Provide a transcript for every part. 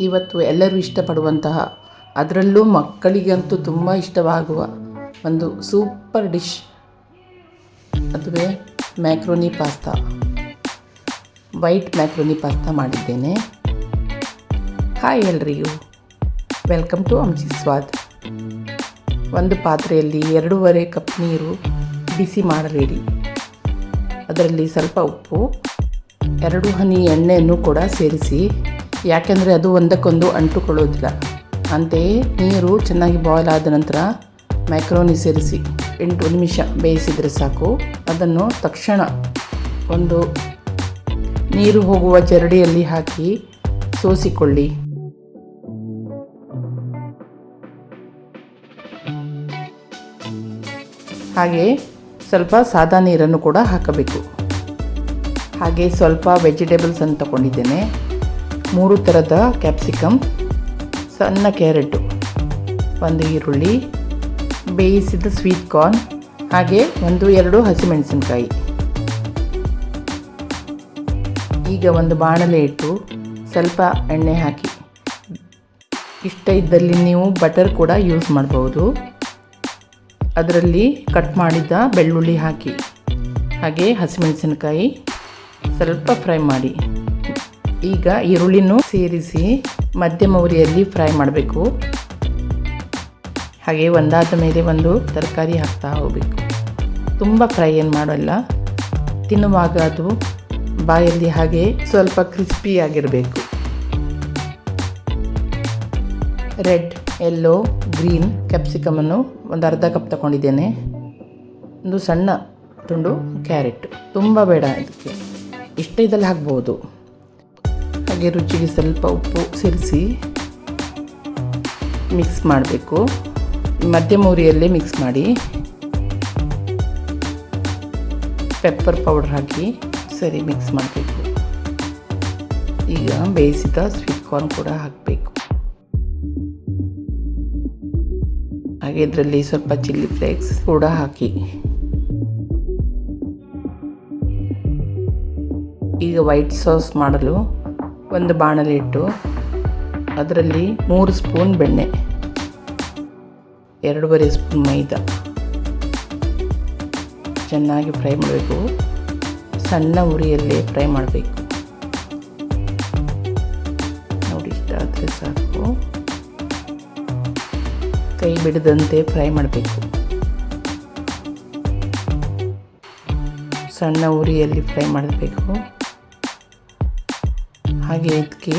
ಇವತ್ತು ಎಲ್ಲರೂ ಇಷ್ಟಪಡುವಂತಹ, ಅದರಲ್ಲೂ ಮಕ್ಕಳಿಗಂತೂ ತುಂಬ ಇಷ್ಟವಾಗುವ ಒಂದು ಸೂಪರ್ ಡಿಶ್ ಅದುವೇ macaroni pasta. White macaroni pasta ಮಾಡಿದ್ದೇನೆ. ಹಾಯ್ ಎಲ್ರಿಗೂ. Welcome to Anchi Swad. ಒಂದು ಪಾತ್ರೆಯಲ್ಲಿ ಎರಡೂವರೆ ಕಪ್ ನೀರು ಬಿಸಿ ಮಾಡಬೇಡಿ. ಅದರಲ್ಲಿ ಸ್ವಲ್ಪ ಉಪ್ಪು, ಎರಡು ಹನಿ ಎಣ್ಣೆಯನ್ನು ಕೂಡ ಸೇರಿಸಿ. ಯಾಕೆಂದರೆ ಅದು ಒಂದಕ್ಕೊಂದು ಅಂಟುಕೊಳ್ಳೋದಿಲ್ಲ. ಅಂತೆಯೇ ನೀರು ಚೆನ್ನಾಗಿ ಬಾಯ್ಲ್ ಆದ ನಂತರ ಮ್ಯಾಕ್ರೋನಿ ಸೇರಿಸಿ ಎಂಟು ನಿಮಿಷ ಬೇಯಿಸಿದರೆ ಸಾಕು. ಅದನ್ನು ತಕ್ಷಣ ಒಂದು ನೀರು ಹೋಗುವ ಜರಡಿಯಲ್ಲಿ ಹಾಕಿ ಸೋಸಿಕೊಳ್ಳಿ. ಹಾಗೆ ಸ್ವಲ್ಪ ಸಾದಾ ನೀರನ್ನು ಕೂಡ ಹಾಕಬೇಕು. ಹಾಗೆ ಸ್ವಲ್ಪ ವೆಜಿಟೇಬಲ್ಸನ್ನು ತಗೊಂಡಿದ್ದೇನೆ. ಮೂರು ಥರದ ಕ್ಯಾಪ್ಸಿಕಮ್, ಸಣ್ಣ ಕ್ಯಾರೆಟು, ಒಂದು ಈರುಳ್ಳಿ, ಬೇಯಿಸಿದ ಸ್ವೀಟ್ ಕಾರ್ನ್, ಹಾಗೆ ಒಂದು ಎರಡು ಹಸಿಮೆಣಸಿನಕಾಯಿ. ಈಗ ಒಂದು ಬಾಣಲೆ ಇಟ್ಟು ಸ್ವಲ್ಪ ಎಣ್ಣೆ ಹಾಕಿ. ಇಷ್ಟ ಇದ್ದಲ್ಲಿ ನೀವು ಬಟರ್ ಕೂಡ ಯೂಸ್ ಮಾಡ್ಬೋದು. ಅದರಲ್ಲಿ ಕಟ್ ಮಾಡಿದ ಬೆಳ್ಳುಳ್ಳಿ ಹಾಕಿ. ಹಾಗೆ ಹಸಿಮೆಣಸಿನಕಾಯಿ ಸ್ವಲ್ಪ ಫ್ರೈ ಮಾಡಿ. ಈಗ ಈರುಳ್ಳಿನೂ ಸೇರಿಸಿ ಮಧ್ಯಮ ಉರಿಯಲ್ಲಿ ಫ್ರೈ ಮಾಡಬೇಕು. ಹಾಗೆ ಒಂದಾದ ಮೇಲೆ ಒಂದು ತರಕಾರಿ ಹಾಕ್ತಾ ಹೋಗಬೇಕು. ತುಂಬ ಫ್ರೈ ಏನು ಮಾಡೋಲ್ಲ. ತಿನ್ನುವಾಗ ಅದು ಬಾಯಲ್ಲಿ ಹಾಗೆ ಸ್ವಲ್ಪ ಕ್ರಿಸ್ಪಿ ಆಗಿರಬೇಕು. ರೆಡ್, ಎಲ್ಲೋ, ಗ್ರೀನ್ ಕ್ಯಾಪ್ಸಿಕಮನ್ನು ಒಂದು ಅರ್ಧ ಕಪ್ ತಗೊಂಡಿದ್ದೇನೆ ಒಂದು ಸಣ್ಣ ತುಂಡು ಕ್ಯಾರೆಟ್. ತುಂಬ ಬೇಡ ಇದಕ್ಕೆ. ಇಷ್ಟ ಇದ್ದಲ್ಲಿ ಹಾಕ್ಬೋದು. ಹಾಗೆ ರುಚಿಗೆ ಸ್ವಲ್ಪ ಉಪ್ಪು ಸೇರಿಸಿ ಮಿಕ್ಸ್ ಮಾಡಬೇಕು. ಮಧ್ಯಮ ಉರಿಯಲ್ಲೇ ಮಿಕ್ಸ್ ಮಾಡಿ ಪೆಪ್ಪರ್ ಪೌಡರ್ ಹಾಕಿ ಸರಿ ಮಿಕ್ಸ್ ಮಾಡಬೇಕು. ಈಗ ಬೇಯಿಸಿದ ಸ್ವೀಟ್ ಕಾರ್ನ್ ಕೂಡ ಹಾಕಬೇಕು. ಹಾಗೆ ಇದರಲ್ಲಿ ಸ್ವಲ್ಪ ಚಿಲ್ಲಿ ಫ್ಲೇಕ್ಸ್ ಕೂಡ ಹಾಕಿ. ಈಗ ವೈಟ್ ಸಾಸ್ ಮಾಡಲು ಒಂದು ಬಾಣಲೆ ಇಟ್ಟು ಅದರಲ್ಲಿ ಮೂರು ಸ್ಪೂನ್ ಬೆಣ್ಣೆ, ಎರಡೂವರೆ ಸ್ಪೂನ್ ಮೈದಾ. ಚೆನ್ನಾಗಿ ಫ್ರೈ ಮಾಡಬೇಕು. ಸಣ್ಣ ಉರಿಯಲ್ಲಿ ಫ್ರೈ ಮಾಡಬೇಕು. ನೋಡಿ, ಇಷ್ಟ ಆದರೆ ಸಾಕು. ಕೈ ಬಿಡದಂತೆ ಫ್ರೈ ಮಾಡಬೇಕು. ಸಣ್ಣ ಉರಿಯಲ್ಲಿ ಫ್ರೈ ಮಾಡಬೇಕು. ಹಾಗೆ ಇದಕ್ಕೆ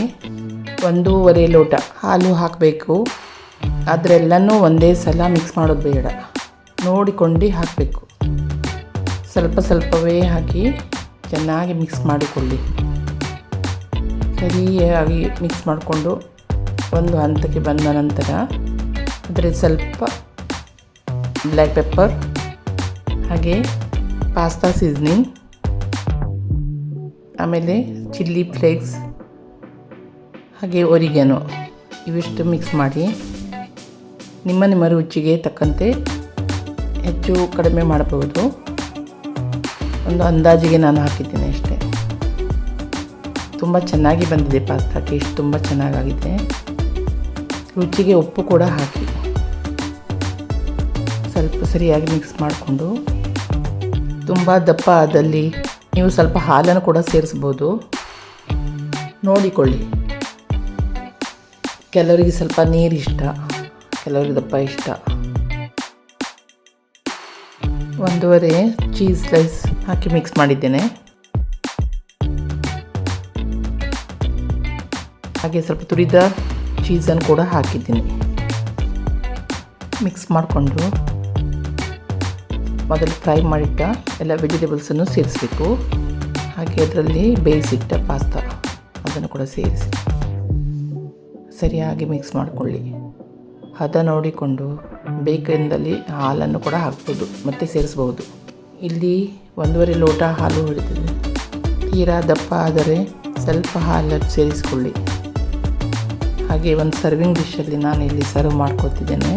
ಒಂದೂವರೆ ಲೋಟ ಹಾಲು ಹಾಕಬೇಕು. ಅದರೆಲ್ಲನೂ ಒಂದೇ ಸಲ ಮಿಕ್ಸ್ ಮಾಡೋದು ಬೇಡ. ನೋಡಿಕೊಂಡು ಹಾಕಬೇಕು. ಸ್ವಲ್ಪ ಸ್ವಲ್ಪವೇ ಹಾಕಿ ಚೆನ್ನಾಗಿ ಮಿಕ್ಸ್ ಮಾಡಿಕೊಳ್ಳಿ. ಸರಿಯಾಗಿ ಮಿಕ್ಸ್ ಮಾಡಿಕೊಂಡು ಒಂದು ಹಂತಕ್ಕೆ ಬಂದ ನಂತರ ಅದರಲ್ಲಿ ಸ್ವಲ್ಪ ಬ್ಲ್ಯಾಕ್ ಪೆಪ್ಪರ್ ಹಾಗೆ ಪಾಸ್ತಾ ಸೀಸ್ನಿಂಗ್ ಆಮೇಲೆ ಚಿಲ್ಲಿ ಫ್ಲೇಕ್ಸ್ ಹಾಗೆ ಒರಿಗೆನೋ ಇವಿಷ್ಟು ಮಿಕ್ಸ್ ಮಾಡಿ ನಿಮ್ಮ ನಿಮ್ಮ ರುಚಿಗೆ ತಕ್ಕಂತೆ ಹೆಚ್ಚು ಕಡಿಮೆ ಮಾಡಬಹುದು. ಒಂದು ಅಂದಾಜಿಗೆ ನಾನು ಹಾಕಿದ್ದೇನೆ ಅಷ್ಟೇ. ತುಂಬ ಚೆನ್ನಾಗಿ ಬಂದಿದೆ ಪಾಸ್ತಾ ಟೇಸ್ಟ್ ತುಂಬ ಚೆನ್ನಾಗಾಗಿದೆ. ರುಚಿಗೆ ಉಪ್ಪು ಕೂಡ ಹಾಕಿ. ಸ್ವಲ್ಪ ಸರಿಯಾಗಿ ಮಿಕ್ಸ್ ಮಾಡಿಕೊಂಡು ತುಂಬ ದಪ್ಪ ಆದಲ್ಲಿ ನೀವು ಸ್ವಲ್ಪ ಹಾಲನ್ನು ಕೂಡ ಸೇರಿಸ್ಬೋದು ನೋಡಿಕೊಳ್ಳಿ. ಕೆಲವರಿಗೆ ಸ್ವಲ್ಪ ನೀರು ಇಷ್ಟ, ಕೆಲವರಿಗೆ ದಪ್ಪ ಇಷ್ಟ. ಒಂದೂವರೆ ಚೀಸ್ ಸ್ಲೈಸ್ ಹಾಕಿ ಮಿಕ್ಸ್ ಮಾಡಿದ್ದೇನೆ. ಹಾಗೆ ಸ್ವಲ್ಪ ತುರಿದ ಚೀಸನ್ನು ಕೂಡ ಹಾಕಿದ್ದೀನಿ. ಮಿಕ್ಸ್ ಮಾಡಿಕೊಂಡು ಮೊದಲು ಫ್ರೈ ಮಾಡಿಟ್ಟ ಎಲ್ಲ ವೆಜಿಟೇಬಲ್ಸನ್ನು ಸೇರಿಸಬೇಕು. ಹಾಗೆ ಅದರಲ್ಲಿ ಬೇಯಿಸಿಟ್ಟ ಪಾಸ್ತಾ ಅದನ್ನು ಕೂಡ ಸೇರಿಸಿ. ಸರಿಯಾಗಿ ಮಿಕ್ಸ್ ಮಾಡಿಕೊಳ್ಳಿ. ಹದ ನೋಡಿಕೊಂಡು ಬೇಕೆಂದಲ್ಲಿ ಹಾಲನ್ನು ಕೂಡ ಹಾಕ್ಬೋದು, ಮತ್ತು ಸೇರಿಸ್ಬೋದು. ಇಲ್ಲಿ ಒಂದೂವರೆ ಲೋಟ ಹಾಲು ಹಿಡಿದಿದೆ ತೀರಾ ದಪ್ಪ ಆದರೆ ಸ್ವಲ್ಪ ಹಾಲನ್ನು ಸೇರಿಸಿಕೊಳ್ಳಿ. ಹಾಗೆ ಒಂದು ಸರ್ವಿಂಗ್ ಡಿಶಲ್ಲಿ ನಾನು ಇಲ್ಲಿ ಸರ್ವ್ ಮಾಡ್ಕೊತಿದ್ದೇನೆ